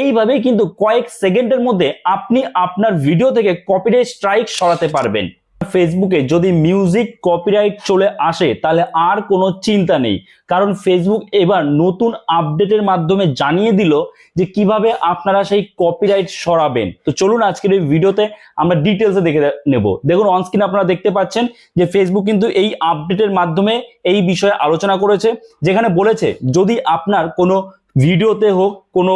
এইভাবেই কিন্তু কয়েক সেকেন্ডের মধ্যে আপনি আপনার ভিডিও থেকে কপিরাইট স্ট্রাইক সরাতে পারবেন। ফেসবুকে যদি মিউজিক কপিরাইট চলে আসে, তাহলে আর কোনো চিন্তা নেই। কারণ ফেসবুক এবার নতুন আপডেটের মাধ্যমে জানিয়ে দিল যে কীভাবে আপনারা সেই কপিরাইট সরাবেন। তো চলুন আজকের এই ভিডিওতে আমরা ডিটেলসে দেখে নেব। দেখুন অনস্ক্রিন আপনারা দেখতে পাচ্ছেন যে ফেসবুক কিন্তু এই আপডেটের মাধ্যমে এই বিষয়ে আলোচনা করেছে, যেখানে বলেছে, যদি আপনার কোনো ভিডিওতে হোক কোনো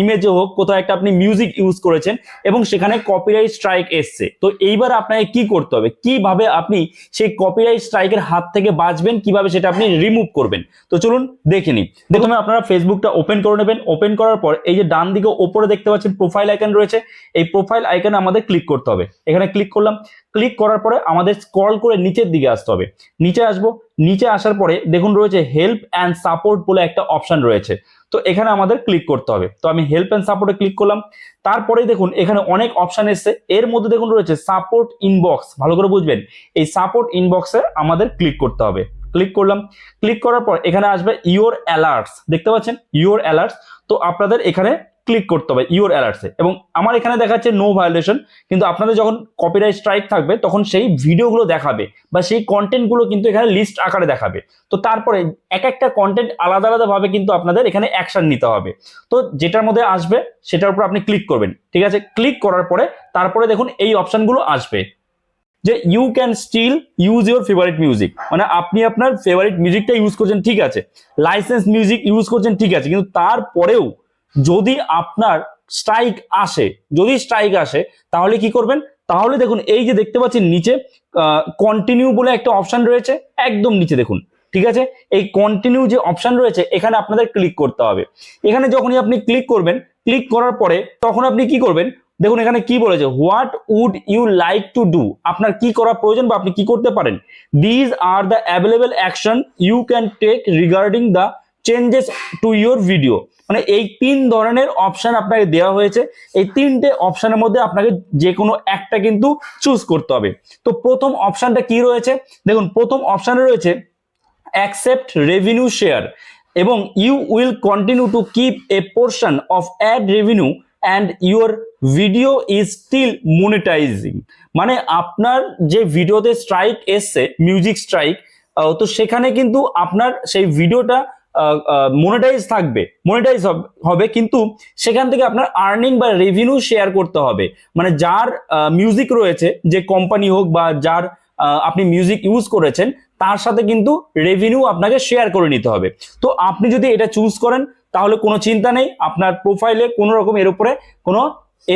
ইমেজে হোক, কোথাও একটা আপনি মিউজিক ইউজ করেছেন এবং সেখানে কপিরাইট স্ট্রাইক এসছে। তো এইবার আপনাকে কি করতে হবে? কীভাবে আপনি সেই কপিরাইট স্ট্রাইকের হাত থেকে বাঁচবেন? কীভাবে সেটা আপনি রিমুভ করবেন? তো চলুন দেখে নিই। প্রথমে আপনারা ফেসবুকটা ওপেন করে নেবেন। ওপেন করার পর এই যে ডান দিকে ওপরে দেখতে পাচ্ছেন প্রোফাইল আইকন রয়েছে। এই প্রোফাইল আইকনে আমাদের ক্লিক করতে হবে। এখানে ক্লিক করলাম। ক্লিক করার পরে আমাদের স্ক্রল করে নিচের দিকে আসতে হবে। নিচে আসব। নিচে আসার পরে দেখুন রয়েছে হেল্প অ্যান্ড সাপোর্ট বলে একটা অপশন রয়েছে। তো এখানে আমাদের ক্লিক করতে হবে। তো আমি হেল্প অ্যান্ড সাপোর্টে ক্লিক করলাম। তারপরে দেখুন, এখানে অনেক অপশান এসছে। এর মধ্যে দেখুন রয়েছে সাপোর্ট ইনবক্স ভালো করে বুঝবেন, এই সাপোর্ট ইনবক্সে আমাদের ক্লিক করতে হবে। ক্লিক করলাম। ক্লিক করার পর এখানে আসবে ইওর অ্যালার্টস দেখতে পাচ্ছেন? ইওর অ্যালার্টস তো আপনাদের এখানে ক্লিক করতে হবে ইওর অ্যালার্টসে এবং আমার এখানে দেখাচ্ছে নো ভায়োলেশন কিন্তু আপনাদের যখন কপিরাইট স্ট্রাইক থাকবে, তখন সেই ভিডিওগুলো দেখাবে বা সেই কন্টেন্টগুলো কিন্তু এখানে লিস্ট আকারে দেখাবে। তো তারপরে এক একটা কন্টেন্ট আলাদা আলাদাভাবে কিন্তু আপনাদের এখানে অ্যাকশন নিতে হবে। তো যেটার মধ্যে আসবে, সেটার উপর আপনি ক্লিক করবেন, ঠিক আছে? ক্লিক করার পরে তারপরে দেখুন এই অপশানগুলো আসবে। যে you can still use your favourite music মানে আপনি আপনার ফেভারিট মিউজিকটা ইউজ করছেন, ঠিক আছে? লাইসেন্স মিউজিক ইউজ করছেন, ঠিক আছে? কিন্তু তারপরেও যদি আপনার স্ট্রাইক আসে, যদি স্ট্রাইক আসে, তাহলে কি করবেন? তাহলে দেখুন, এই যে দেখতে পাচ্ছেন নিচে কন্টিনিউ বলে একটা অপশন রয়েছে, একদম নিচে দেখুন, ঠিক আছে? এই কন্টিনিউ যে অপশন রয়েছে, এখানে আপনাদের ক্লিক করতে হবে। এখানে যখনই আপনি ক্লিক করবেন ক্লিক করার পরে তখন আপনি কি করবেন? দেখুন, এখানে কি বলেছে what would you like to do আপনার কি করা প্রয়োজন বা আপনি কি করতে পারেন? These are the available action you can take regarding the changes to your video মানে এই তিন ধরনের অপশান আপনাকে দেওয়া হয়েছে। এই তিনটে অপশানের মধ্যে আপনাকে যে কোনো একটা কিন্তু চুজ করতে হবে। তো প্রথম অপশানটা কি রয়েছে? দেখুন, প্রথম অপশনে রয়েছে অ্যাকসেপ্ট রেভিনিউ শেয়ার এবং you will continue to keep a portion of ad revenue and your video is still monetising মানে আপনার যে ভিডিওতে স্ট্রাইক এসছে মিউজিক স্ট্রাইক তো সেখানে কিন্তু আপনার সেই ভিডিওটা মনিটাইজ থাকবে মনিটাইজ হবে কিন্তু সেখান থেকে আপনার আর্নিং বা রেভিনিউ শেয়ার করতে হবে। মানে যার মিউজিক রয়েছে, যে কোম্পানি হোক বা যার আপনি মিউজিক ইউজ করেছেন, তার সাথে কিন্তু রেভিনিউ আপনাকে শেয়ার করে নিতে হবে। তো আপনি যদি এটা চুজ করেন, তাহলে কোনো চিন্তা নেই, আপনার প্রোফাইলে কোনো রকম এর উপরে কোনো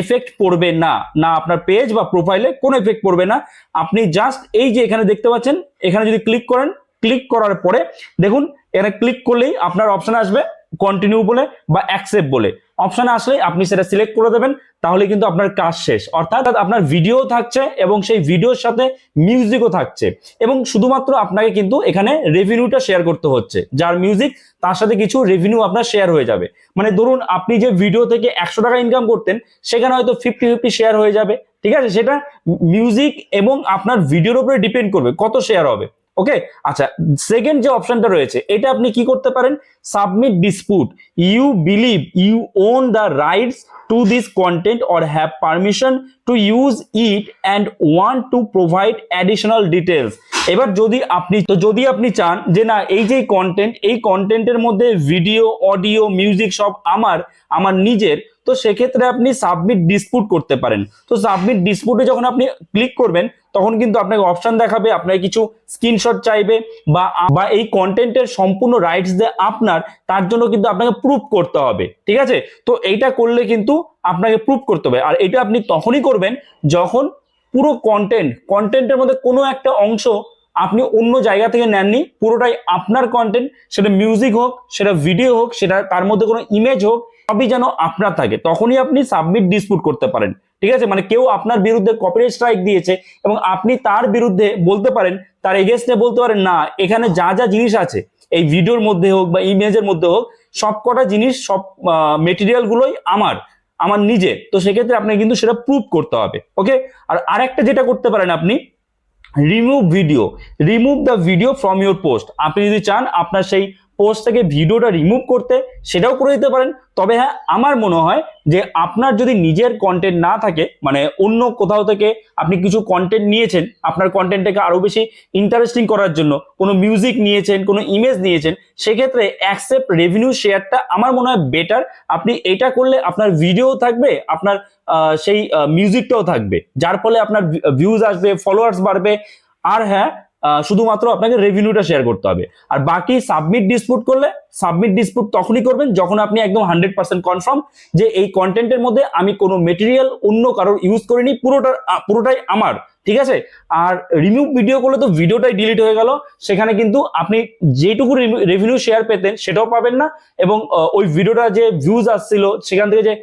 এফেক্ট পড়বে না। না আপনার পেজ বা প্রোফাইলে কোনো এফেক্ট পড়বে না। আপনি জাস্ট এই যে এখানে দেখতে পাচ্ছেন, এখানে যদি ক্লিক করেন ক্লিক করার পরে দেখুন, এখানে ক্লিক করলেই আপনার অপশন আসবে কন্টিনিউ বলে বা অ্যাকসেপ্ট বলে। অপশন আসলেই আপনি সেটা সিলেক্ট করে দেবেন তাহলে কিন্তু আপনার কাজ শেষ। অর্থাৎ আপনার ভিডিও থাকছে এবং সেই ভিডিওর সাথে মিউজিকও থাকছে। এবং শুধুমাত্র আপনাকে কিন্তু এখানে রেভিনিউটা শেয়ার করতে হচ্ছে। যার মিউজিক তার সাথে কিছু রেভিনিউ আপনার শেয়ার হয়ে যাবে। মানে ধরুন, আপনি যে ভিডিও থেকে একশো টাকা ইনকাম করতেন, সেখানে হয়তো ফিফটি ফিফটি শেয়ার হয়ে যাবে। ঠিক আছে? সেটা মিউজিক এবং আপনার ভিডিওর উপরে ডিপেন্ড করবে, কত শেয়ার হবে। ওকে আচ্ছা সেকেন্ড যে অপশনটা রয়েছে, এটা আপনি কি করতে পারেন? Submit dispute you believe you own the rights to this content or have permission to use it and want to provide additional details এবার যদি আপনি, তো যদি আপনি চান যে না, এই যে কন্টেন্ট এই কন্টেন্টের মধ্যে ভিডিও অডিও মিউজিক সব আমার আমার নিজের তো সেক্ষেত্রে আপনি সাবমিট ডিসপুট করতে পারেন। তো সাবমিট ডিসপুটে যখন আপনি ক্লিক করবেন, তখন কিন্তু আপনাকে অপশন দেখাবে আপনার কিছু স্ক্রিনশট চাইবে বা বা এই কন্টেন্টের সম্পূর্ণ রাইটস যে আপনার, তার জন্য কিন্তু আপনাকে প্রুফ করতে হবে, ঠিক আছে? তো এইটা করলে কিন্তু আপনাকে প্রুফ করতে হবে। আর এটা আপনি তখনই করবেন যখন পুরো কন্টেন্ট কন্টেন্টের মধ্যে কোনো একটা অংশ আপনি অন্য জায়গা থেকে নেননি, পুরোটাই আপনার কন্টেন্ট সেটা মিউজিক হোক, সেটা ভিডিও হোক, সেটা তার মধ্যে কোনো ইমেজ হোক সবই যেন আপনার থাকে, তখনই আপনি সাবমিট ডিসপুট করতে পারেন। ঠিক আছে? মানে কেউ আপনার বিরুদ্ধে কপিরাইট স্ট্রাইক দিয়েছে এবং আপনি তার বিরুদ্ধে বলতে পারেন, তার এগেনস্টে বলতে পারেন, না, এখানে যা যা জিনিস আছে, এই ভিডিওর মধ্যে হোক বা ইমেজের মধ্যে হোক, সব কটা জিনিস, সব মেটেরিয়াল গুলোই আমার আমার নিজে। তো সেক্ষেত্রে আপনাকে কিন্তু সেটা প্রুভ করতে হবে ওকে আর আরেকটা যেটা করতে পারেন আপনি remove video remove the video from your post আপনি যদি চান, আপনার সেই পোস্ট থেকে ভিডিওটা রিমুভ করতে সেটাও করে দিতে পারেন। তবে হ্যাঁ আমার মনে হয় যে আপনার যদি নিজের কন্টেন্ট না থাকে মানে অন্য কোথাও থেকে আপনি কিছু কন্টেন্ট নিয়েছেন, আপনার কন্টেন্টটাকে আরও বেশি ইন্টারেস্টিং করার জন্য, কোনো মিউজিক নিয়েছেন, কোনো ইমেজ নিয়েছেন, সেক্ষেত্রে অ্যাকসেপ্ট রেভিনিউ শেয়ারটা আমার মনে হয় বেটার আপনি এটা করলে আপনার ভিডিও থাকবে, আপনার সেই মিউজিকটাও থাকবে। যার ফলে আপনার ভিউজ আসবে ফলোয়ার্স বাড়বে। আর হ্যাঁ শুধুমাত্র আপনাকে রেভিনিউটা শেয়ার করতে হবে। আর বাকি সাবমিট ডিসপুট করলে সাবমিট ডিসপুট তখনই করবেন যখন আপনি একদম হান্ড্রেড পার্সেন্ট কনফার্ম যে এই কন্টেন্টের মধ্যে আমি কোনো মেটেরিয়াল অন্য কারোর ইউজ করিনি, পুরোটা পুরোটাই আমার, ঠিক আছে? আর রিমুভ ভিডিও করলে তো ভিডিওটাই ডিলিট হয়ে গেল। সেখানে কিন্তু আপনি যেটুকু রেভিনিউ শেয়ার পেতেন সেটাও পাবেন না এবং ওই ভিডিওটা যে ভিউজ আসছিল, সেখান থেকে যে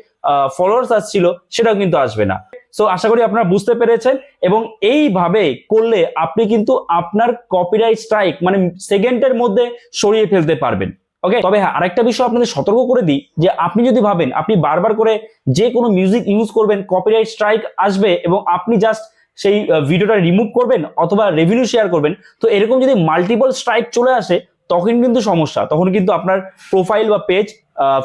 ফলোয়ার্স আসছিল, সেটাও কিন্তু আসবে না। সো আশা করি আপনারা বুঝতে পেরেছেন এবং এইভাবে করলে আপনি কিন্তু আপনার কপিরাইট স্ট্রাইক মানে সেকেন্ডের মধ্যে সরিয়ে ফেলতে পারবেন। ওকে তবে হ্যাঁ আরেকটা বিষয় আপনাদের সতর্ক করে দিই যে আপনি যদি ভাবেন আপনি বারবার করে যে কোনো মিউজিক ইউজ করবেন কপিরাইট স্ট্রাইক আসবে এবং আপনি জাস্ট সেই ভিডিওটা রিমুভ করবেন অথবা রেভিনিউ শেয়ার করবেন, তো এরকম যদি মাল্টিপল স্ট্রাইক চলে আসে, তখন কিন্তু সমস্যা। তখন কিন্তু আপনার প্রোফাইল বা page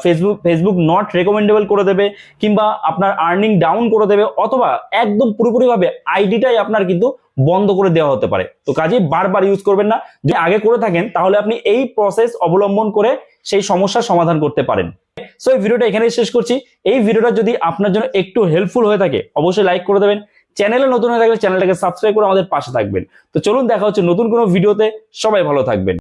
Facebook Facebook not recommendable করে দেবে কিংবা আপনার আর্নিং ডাউন করে দেবে অথবা একদম পুরোপুরিভাবে আইডিটাই আপনার কিন্তু বন্ধ করে দেওয়া হতে পারে। তো কাজেই বারবার ইউজ করবেন না। যদি আগে করে থাকেন, তাহলে আপনি এই প্রসেস অবলম্বন করে সেই সমস্যার সমাধান করতে পারেন। সো এই ভিডিওটা এখানেই শেষ করছি। এই ভিডিওটা যদি আপনার জন্য একটু হেল্পফুল হয়ে থাকে, অবশ্যই লাইক করে দেবেন। চ্যানেলে নতুন হয়ে থাকলে চ্যানেলটাকে সাবস্ক্রাইব করে আমাদের পাশে থাকবেন। তো চলুন, দেখা হচ্ছে নতুন কোনো ভিডিওতে। সবাই ভালো থাকবেন।